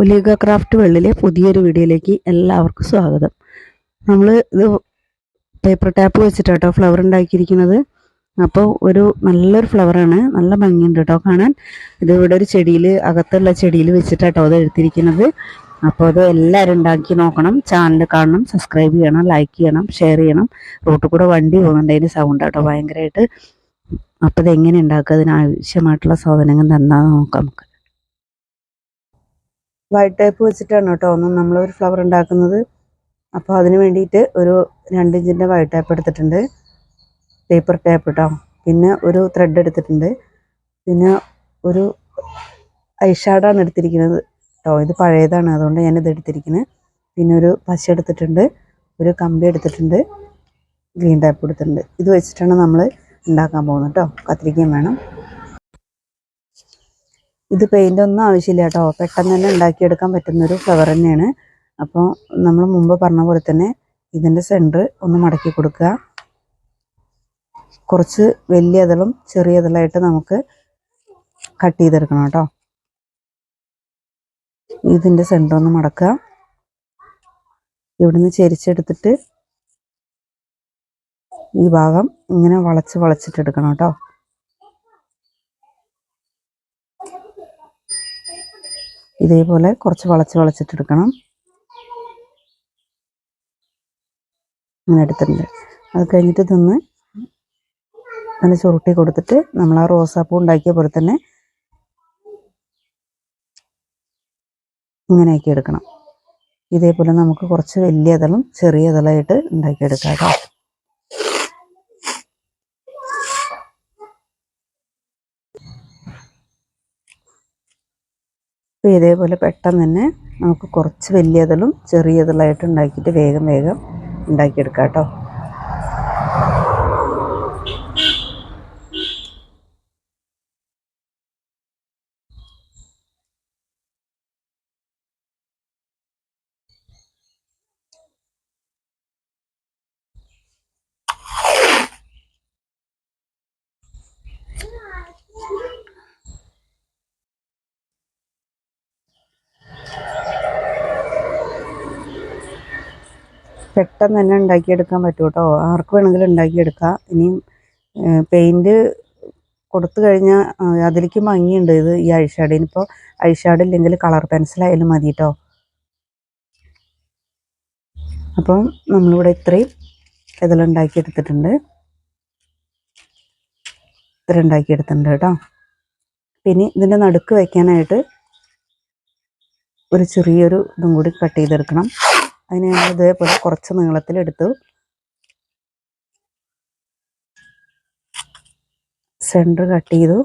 ഒലീഗ craft വെള്ളിലെ പുതിയൊരു വീഡിയോയിലേക്ക് എല്ലാവർക്കും സ്വാഗതം. നമ്മൾ ഇത് പേപ്പർ ടാപ്പ് വെച്ചിട്ടാട്ടോ ഫ്ലവർ ഉണ്ടാക്കിയിരിക്കുന്നത്. അപ്പോൾ ഒരു നല്ലൊരു ഫ്ലവറാണ് നല്ല ഭംഗിയുണ്ട് കേട്ടോ കാണാൻ. ഇത് ഇവിടെ ഒരു ചെടിയിൽ അകത്തുള്ള ചെടിയിൽ വെച്ചിട്ടാട്ടോ അത് എടുത്തിരിക്കുന്നത്. അപ്പോൾ അത് എല്ലാവരും ഉണ്ടാക്കി നോക്കണം. ചാനൽ കാണണം സബ്സ്ക്രൈബ് ചെയ്യണം ലൈക്ക് ചെയ്യണം ഷെയർ ചെയ്യണം. റോട്ടിൽ കൂടെ വണ്ടി പോകുന്നുണ്ട്. അതിന് സൗണ്ട് കേട്ടോ ഭയങ്കരമായിട്ട് അപ്പോൾ ഇത് എങ്ങനെ ഉണ്ടാക്കുക? അതിനാവശ്യമായിട്ടുള്ള സാധനങ്ങൾ തന്നാൽ നോക്കാം നമുക്ക്. വൈറ്റ് ടൈപ്പ് വെച്ചിട്ടാണ് കേട്ടോ. ഒന്നും നമ്മളൊരു ഫ്ലവർ ഉണ്ടാക്കുന്നത്. അപ്പോൾ അതിന് വേണ്ടിയിട്ട് ഒരു രണ്ട് ഇഞ്ചിന്റെ വൈറ്റ് ടൈപ്പ് എടുത്തിട്ടുണ്ട്. പേപ്പർ ടൈപ്പ് കേട്ടോ പിന്നെ ഒരു ത്രെഡ് എടുത്തിട്ടുണ്ട്. പിന്നെ ഒരു ഐഷാഡാണ് എടുത്തിരിക്കുന്നത് കേട്ടോ ഇത് പഴയതാണ്. അതുകൊണ്ട് ഞാനിത് എടുത്തിരിക്കുന്നത് പിന്നെ ഒരു പശ എടുത്തിട്ടുണ്ട്. ഒരു കമ്പി എടുത്തിട്ടുണ്ട്. ഗ്രീൻ ടൈപ്പ് എടുത്തിട്ടുണ്ട് ഇത് വെച്ചിട്ടാണ് നമ്മൾ ഉണ്ടാക്കാൻ പോകുന്നത് കേട്ടോ കത്തിരിക്കയും വേണം. ഇത് പെയിന്റ് ഒന്നും ആവശ്യമില്ല കേട്ടോ. പെട്ടെന്ന് തന്നെ ഉണ്ടാക്കിയെടുക്കാൻ പറ്റുന്നൊരു ഫ്ലവർ തന്നെയാണ്. അപ്പോൾ നമ്മൾ മുമ്പ് പറഞ്ഞ പോലെ തന്നെ ഇതിന്റെ സെന്റർ ഒന്ന് മടക്കി കൊടുക്കുക. കുറച്ച് വലിയ ഇതളും ചെറിയ ഇതളായിട്ട് നമുക്ക് കട്ട് ചെയ്തെടുക്കണം കേട്ടോ. ഇതിന്റെ സെന്റർ ഒന്ന് മടക്കുക. ഇവിടുന്ന് ചെരിച്ചെടുത്തിട്ട് ഈ ഭാഗം ഇങ്ങനെ വളച്ച് വളച്ചിട്ടെടുക്കണം കേട്ടോ. ഇതേപോലെ കുറച്ച് വളച്ച് വളച്ചിട്ടെടുക്കണം. അങ്ങനെ എടുത്തിട്ടുണ്ട്. അത് കഴിഞ്ഞിട്ട് തിന്ന് അങ്ങനെ ചുരുട്ടി കൊടുത്തിട്ട് നമ്മൾ ആ റോസാപ്പൂ ഉണ്ടാക്കിയ പോലെ തന്നെ ഇങ്ങനെ ആക്കി എടുക്കണം. ഇതേപോലെ നമുക്ക് കുറച്ച് വലിയ ഇതളും ചെറിയ ഇതളായിട്ട് ഉണ്ടാക്കിയെടുക്കാം. കേട്ടോ അപ്പോൾ ഇതേപോലെ പെട്ടെന്ന് തന്നെ നമുക്ക് കുറച്ച് വലിയതിലും ചെറിയതിലായിട്ട് ഉണ്ടാക്കിയിട്ട് വേഗം വേഗം ഉണ്ടാക്കിയെടുക്കാം കേട്ടോ. പെട്ടെന്ന് തന്നെ ഉണ്ടാക്കിയെടുക്കാൻ പറ്റും കേട്ടോ ആർക്ക് വേണമെങ്കിലും ഉണ്ടാക്കിയെടുക്കാം. ഇനിയും പെയിന്റ് കൊടുത്തു കഴിഞ്ഞാൽ അതിലേക്ക് ഭംഗിയുണ്ട് ഇത് ഈ ഐഷാഡ് ഇനിയിപ്പോൾ ഐഷാഡ് ഇല്ലെങ്കിൽ കളർ പെൻസിലായാലും മതി കേട്ടോ അപ്പം നമ്മളിവിടെ ഇത്രയും ഇതെല്ലാം ഉണ്ടാക്കിയെടുത്തിട്ടുണ്ട്. ഇത്ര ഉണ്ടാക്കിയെടുത്തിട്ടുണ്ട് കേട്ടോ. പിന്നെ ഇതിന്റെ നടുക്ക് വയ്ക്കാനായിട്ട് ഒരു ചെറിയൊരു ഇതും കൂടി കട്ട് ചെയ്തെടുക്കണം. അതിന് ഞങ്ങൾ ഇതേപോലെ കുറച്ച് നീളത്തിലെടുത്തു സെന്റർ കട്ട് ചെയ്തു.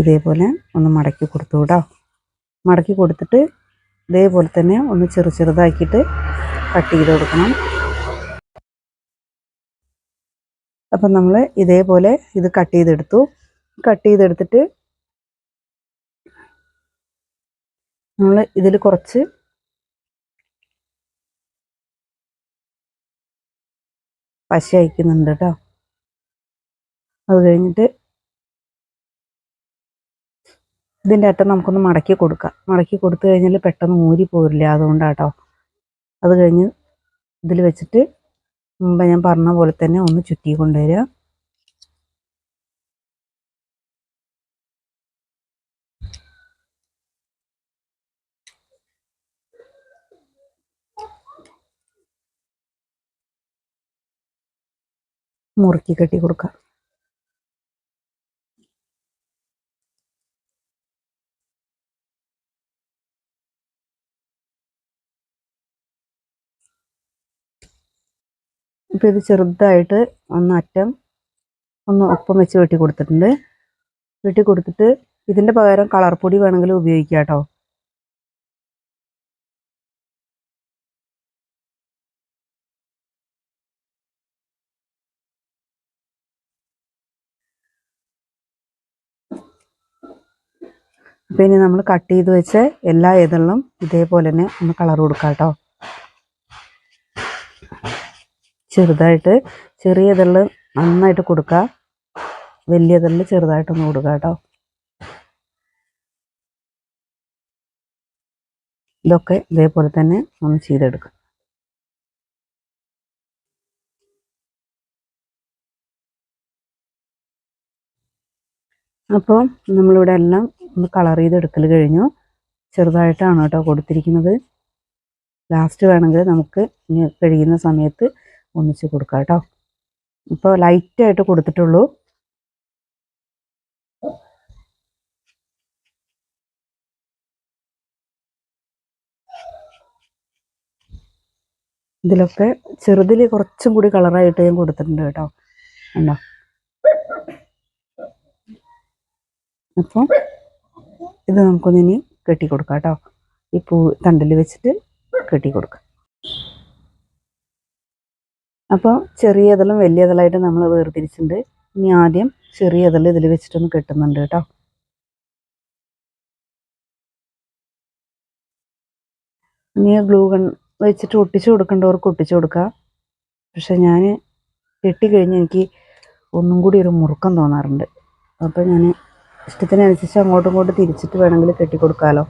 ഇതേപോലെ ഒന്ന് മടക്കി കൊടുത്തു കേട്ടോ. മടക്കി കൊടുത്തിട്ട് ഇതേപോലെ തന്നെ ഒന്ന് ചെറു ചെറുതാക്കിയിട്ട് കട്ട് ചെയ്ത് കൊടുക്കണം. അപ്പം നമ്മൾ ഇതേപോലെ ഇത് കട്ട് ചെയ്തെടുത്തു. കട്ട് ചെയ്തെടുത്തിട്ട് നമ്മൾ ഇതിൽ കുറച്ച് പശ അയക്കുന്നുണ്ട് കേട്ടോ. അത് കഴിഞ്ഞിട്ട് ഇതിന്റെ അറ്റം നമുക്കൊന്ന് മടക്കി കൊടുക്കാം. മടക്കി കൊടുത്തു കഴിഞ്ഞാൽ പെട്ടെന്ന് ഊരി പോരില്ല അതുകൊണ്ടാട്ടോ. അത് കഴിഞ്ഞ് ഇതിൽ വെച്ചിട്ട് മുമ്പ് ഞാൻ പറഞ്ഞ പോലെ തന്നെ ഒന്ന് ചുറ്റി കൊണ്ടുവരിക. മുറുക്കി കെട്ടി കൊടുക്കുക ഇപ്പം ഇത് ചെറുതായിട്ട് ഒന്ന് അറ്റം ഒന്ന് ഒപ്പം വെച്ച് വെട്ടി കൊടുത്തിട്ടുണ്ട്. വെട്ടി കൊടുത്തിട്ട് ഇതിന്റെ പകരം കളർ പൊടി വേണമെങ്കിൽ ഉപയോഗിക്കാം കേട്ടോ അപ്പോൾ ഇനി നമ്മൾ കട്ട് ചെയ്ത് വെച്ച എല്ലാ ഇതളിലും ഇതേപോലെ തന്നെ ഒന്ന് കളർ കൊടുക്കാം കേട്ടോ. ചെറുതായിട്ട് ചെറിയ ഇതളിൽ നന്നായിട്ട് കൊടുക്കുക വലിയതെല്ലാം ചെറുതായിട്ടൊന്ന് കൊടുക്കുക കേട്ടോ. ഇതൊക്കെ ഇതേപോലെ തന്നെ ഒന്ന് ചെയ്തെടുക്കുക അപ്പോൾ നമ്മളിവിടെ എല്ലാം ഒന്ന് കളർ ചെയ്തെടുക്കൽ കഴിഞ്ഞു. ചെറുതായിട്ടാണ് കേട്ടോ കൊടുത്തിരിക്കുന്നത്. ലാസ്റ്റ് വേണമെങ്കിൽ നമുക്ക് ഇനി കഴിയുന്ന സമയത്ത് ഒന്നിച്ച് കൊടുക്കാം കേട്ടോ. ഇപ്പോൾ ലൈറ്റായിട്ട് കൊടുത്തിട്ടുള്ളൂ. ഇതിലൊക്കെ ചെറുതിൽ കുറച്ചും കൂടി കളറായിട്ട് ഞാൻ കൊടുത്തിട്ടുണ്ട് കേട്ടോ. ഉണ്ടോ അപ്പോൾ ഇത് നമുക്കൊന്ന് ഇനി കെട്ടി കൊടുക്കാം കേട്ടോ. ഈ പൂ തണ്ടിൽ വെച്ചിട്ട് കെട്ടി കൊടുക്കാം അപ്പോൾ ചെറിയ ഇതളും വലിയ ഇതളായിട്ട് നമ്മൾ വേർതിരിച്ചിട്ടുണ്ട്. ഇനി ആദ്യം ചെറിയ ഇതൾ ഇതിൽ വെച്ചിട്ടൊന്ന് കെട്ടുന്നുണ്ട് കേട്ടോ. ഇനി ഗ്ലൂ ഗൺ വെച്ചിട്ട് ഒട്ടിച്ചു കൊടുക്കേണ്ടവർക്ക് ഒട്ടിച്ചു കൊടുക്കുക പക്ഷെ ഞാൻ കെട്ടിക്കഴിഞ്ഞ് എനിക്ക് ഒന്നും കൂടി ഒരു മുറുക്കം തോന്നാറുണ്ട്. അപ്പോൾ ഞാൻ ഇഷ്ടത്തിനനുസരിച്ച് അങ്ങോട്ടും ഇങ്ങോട്ടും തിരിച്ചിട്ട് വേണമെങ്കിൽ കെട്ടിക്കൊടുക്കാമല്ലോ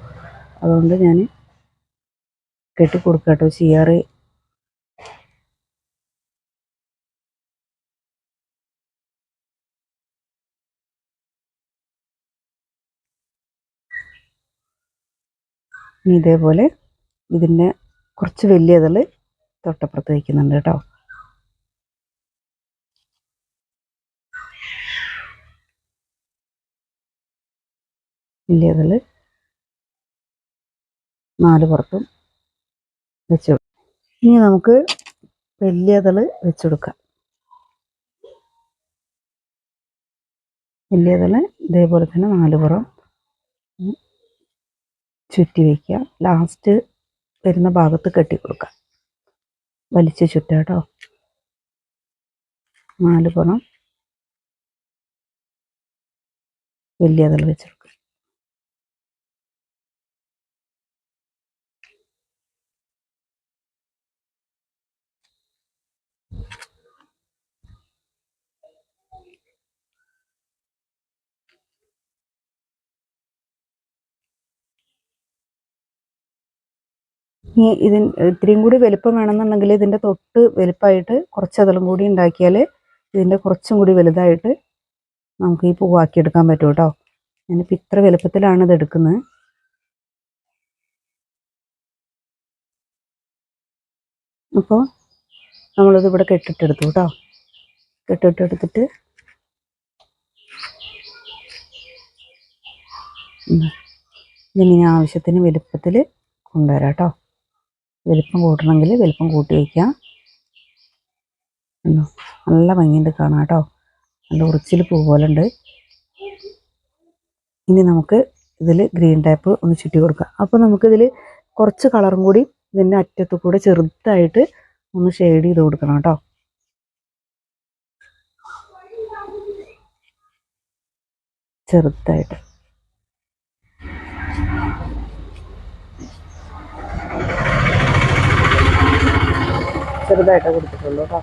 അതുകൊണ്ട് ഞാൻ കെട്ടിക്കൊടുക്കാം കേട്ടോ ചെയ്യാറ്. ഇതേപോലെ ഇതിന്റെ കുറച്ച് വലിയ തൊട്ടപ്പുറത്ത് വയ്ക്കുന്നുണ്ട് കേട്ടോ. ഇതൾ നാല് പുറത്തും വെച്ച് കൊടുക്കാം ഇനി നമുക്ക് വലിയതൾ വെച്ചെടുക്കാം വെച്ച് കൊടുക്കാം. വലിയ ഇതൾ ഇതേപോലെ തന്നെ നാല് പുറം ചുറ്റി വയ്ക്കുക ലാസ്റ്റ് വരുന്ന ഭാഗത്ത് കെട്ടി കൊടുക്കുക. വലിച്ച് ചുറ്റുക കേട്ടോ. നാല് പുറം വലിയ ഇതൾ വെച്ച് ഇനി ഇതിന് ഇത്രയും കൂടി വലുപ്പം വേണമെന്നുണ്ടെങ്കിൽ ഇതിന്റെ തൊട്ട് വലുപ്പമായിട്ട് കുറച്ച് അതിലും കൂടി ഉണ്ടാക്കിയാൽ ഇതിന്റെ കുറച്ചും കൂടി വലുതായിട്ട് നമുക്ക് ഈ പൂവാക്കിയെടുക്കാൻ പറ്റും കേട്ടോ. ഞാനിപ്പോൾ ഇത്ര വലുപ്പത്തിലാണ് ഇത് എടുക്കുന്നത്. അപ്പോൾ നമ്മളിത് ഇവിടെ കെട്ടിട്ടെടുത്തു കേട്ടോ. കെട്ടിട്ടെടുത്തിട്ട് ഇനി ആവശ്യത്തിന് വലുപ്പത്തിൽ കൊണ്ടുവരാം കേട്ടോ. വലിപ്പം കൂട്ടണമെങ്കിൽ വലിപ്പം കൂട്ടി വയ്ക്കാം? നല്ല ഭംഗിയുണ്ട് കാണാം കേട്ടോ. നല്ല ഉറിച്ചിൽ പൂ പോലെ ഉണ്ട് ഇനി നമുക്ക് ഇതിൽ ഗ്രീൻ ടാപ്പ് ഒന്ന് ചുറ്റി കൊടുക്കാം. അപ്പോൾ നമുക്കിതിൽ കുറച്ച് കളറും കൂടി ഇതിന്റെ അറ്റത്തു കൂടെ ചെറുതായിട്ട് ഒന്ന് ഷെയ്ഡ് ചെയ്ത് കൊടുക്കണം കേട്ടോ. ചെറുതായിട്ട്. ചെറുതായിട്ട് കൊടുത്തിട്ടുള്ളൂ കേട്ടോ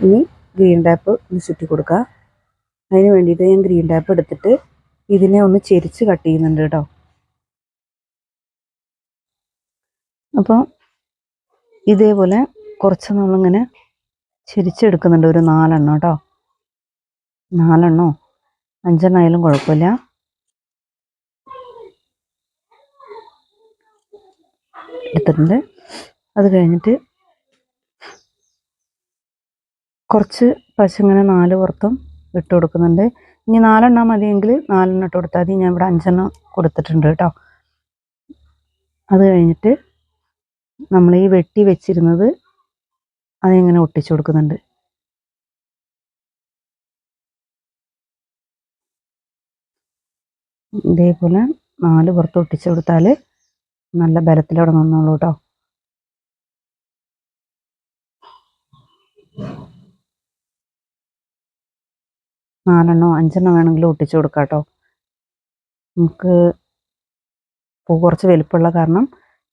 ഇനി ഗ്രീൻ ടാപ്പ് ഒന്ന് ചുറ്റി കൊടുക്കുക അതിന് വേണ്ടിയിട്ട് ഞാൻ ഗ്രീൻ ടാപ്പ് എടുത്തിട്ട് ഇതിനെ ഒന്ന് ചെരിച്ച് കട്ട് ചെയ്യുന്നുണ്ട് കേട്ടോ അപ്പോൾ ഇതേപോലെ കുറച്ച് നമ്മളിങ്ങനെ ചെരിച്ചെടുക്കുന്നുണ്ട് ഒരു നാലെണ്ണം കേട്ടോ നാലെണ്ണോ? അഞ്ചെണ്ണം ആയാലും കുഴപ്പമില്ല. എടുത്തിട്ടുണ്ട്. അത് കഴിഞ്ഞിട്ട് കുറച്ച് പശുങ്ങനെ നാല് പുറത്തും ഇട്ട് കൊടുക്കുന്നുണ്ട്. ഇനി നാലെണ്ണം മതിയെങ്കിൽ നാലെണ്ണം ഇട്ട് കൊടുത്താൽ മതി. ഞാൻ ഇവിടെ അഞ്ചെണ്ണം കൊടുത്തിട്ടുണ്ട് കേട്ടോ. അത് കഴിഞ്ഞിട്ട് നമ്മൾ ഈ വെട്ടി വെച്ചിരുന്നത് അതിങ്ങനെ ഒട്ടിച്ചു കൊടുക്കുന്നുണ്ട്. ഇതേപോലെ നാല് പുറത്ത് ഒട്ടിച്ചു കൊടുത്താൽ നല്ല ബലത്തിലവിടെ നിന്നോളൂ കേട്ടോ. നാലെണ്ണോ അഞ്ചെണ്ണം വേണമെങ്കിലും ഒട്ടിച്ചു കൊടുക്കാം കേട്ടോ നമുക്ക് പൂ കുറച്ച് വലുപ്പമുള്ള കാരണം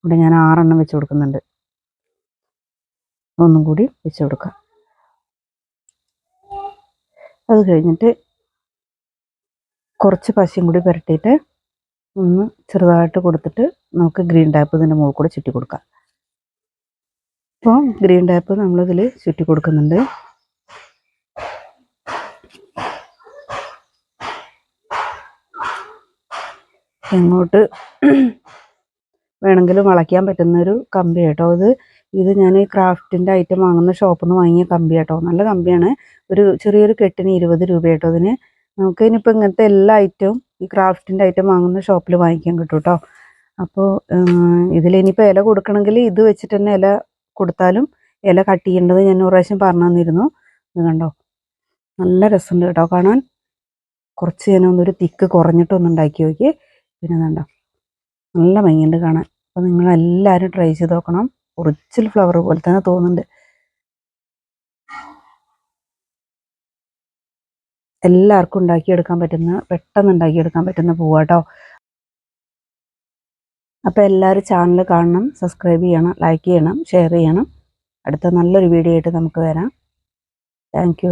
ഇവിടെ ഞാൻ ആറെണ്ണം വെച്ച് കൊടുക്കുന്നുണ്ട്. ഒന്നും കൂടി വെച്ച് കൊടുക്കാം. അത് കഴിഞ്ഞിട്ട് കുറച്ച് പശയും കൂടി പുരട്ടിയിട്ട് ഒന്ന് ചെറുതായിട്ട് കൊടുത്തിട്ട് നമുക്ക് ഗ്രീൻ ടാപ്പ് ഇതിന്റെ മുകളിൽ കൂടെ ചുറ്റി കൊടുക്കാം. അപ്പോൾ ഗ്രീൻ ടാപ്പ് നമ്മളിതിൽ ചുറ്റി കൊടുക്കുന്നുണ്ട്. എങ്ങോട്ട് വേണമെങ്കിലും വളയ്ക്കാൻ പറ്റുന്ന ഒരു കമ്പി കേട്ടോ ഇത് ഇത് ഞാൻ ക്രാഫ്റ്റിന്റെ ഐറ്റം വാങ്ങുന്ന ഷോപ്പിൽ നിന്ന് വാങ്ങിയ കമ്പി കേട്ടോ നല്ല കമ്പിയാണ്. ഒരു ചെറിയൊരു കെട്ടിന് ഇരുപത് രൂപ കേട്ടോ അതിന് നമുക്ക് ഇനിയിപ്പോൾ ഇങ്ങനത്തെ എല്ലാ ഐറ്റവും ഈ ക്രാഫ്റ്റിന്റെ ഐറ്റം വാങ്ങുന്ന ഷോപ്പിൽ വാങ്ങിക്കാൻ കിട്ടും കേട്ടോ അപ്പോൾ ഇതിലിനിയിപ്പോൾ ഇല കൊടുക്കണമെങ്കിൽ ഇത് വെച്ചിട്ട് തന്നെ ഇല കൊടുത്താലും ഇല കട്ട് ചെയ്യേണ്ടത് ഞാൻ ഒരു പ്രാവശ്യം പറഞ്ഞു തന്നിരുന്നു. ഇത് കണ്ടോ? നല്ല രസമുണ്ട് കേട്ടോ കാണാൻ. കുറച്ച് ഞാനൊന്നൊരു തിക്ക് കുറഞ്ഞിട്ടൊന്നുണ്ടാക്കി നോക്കി പിന്നെ വേണ്ട നല്ല ഭംഗിയുണ്ട് കാണാൻ. അപ്പോൾ നിങ്ങളെല്ലാവരും ട്രൈ ചെയ്ത് നോക്കണം. ഒറിജിനൽ ഫ്ലവർ പോലെ തന്നെ തോന്നുന്നുണ്ട്. എല്ലാവർക്കും ഉണ്ടാക്കിയെടുക്കാൻ പറ്റുന്ന പെട്ടെന്ന് ഉണ്ടാക്കിയെടുക്കാൻ പറ്റുന്ന പൂവാട്ടോ അപ്പോൾ എല്ലാവരും ചാനൽ കാണണം സബ്സ്ക്രൈബ് ചെയ്യണം ലൈക്ക് ചെയ്യണം ഷെയർ ചെയ്യണം. അടുത്ത നല്ലൊരു വീഡിയോ ആയിട്ട് നമുക്ക് വരാം. താങ്ക്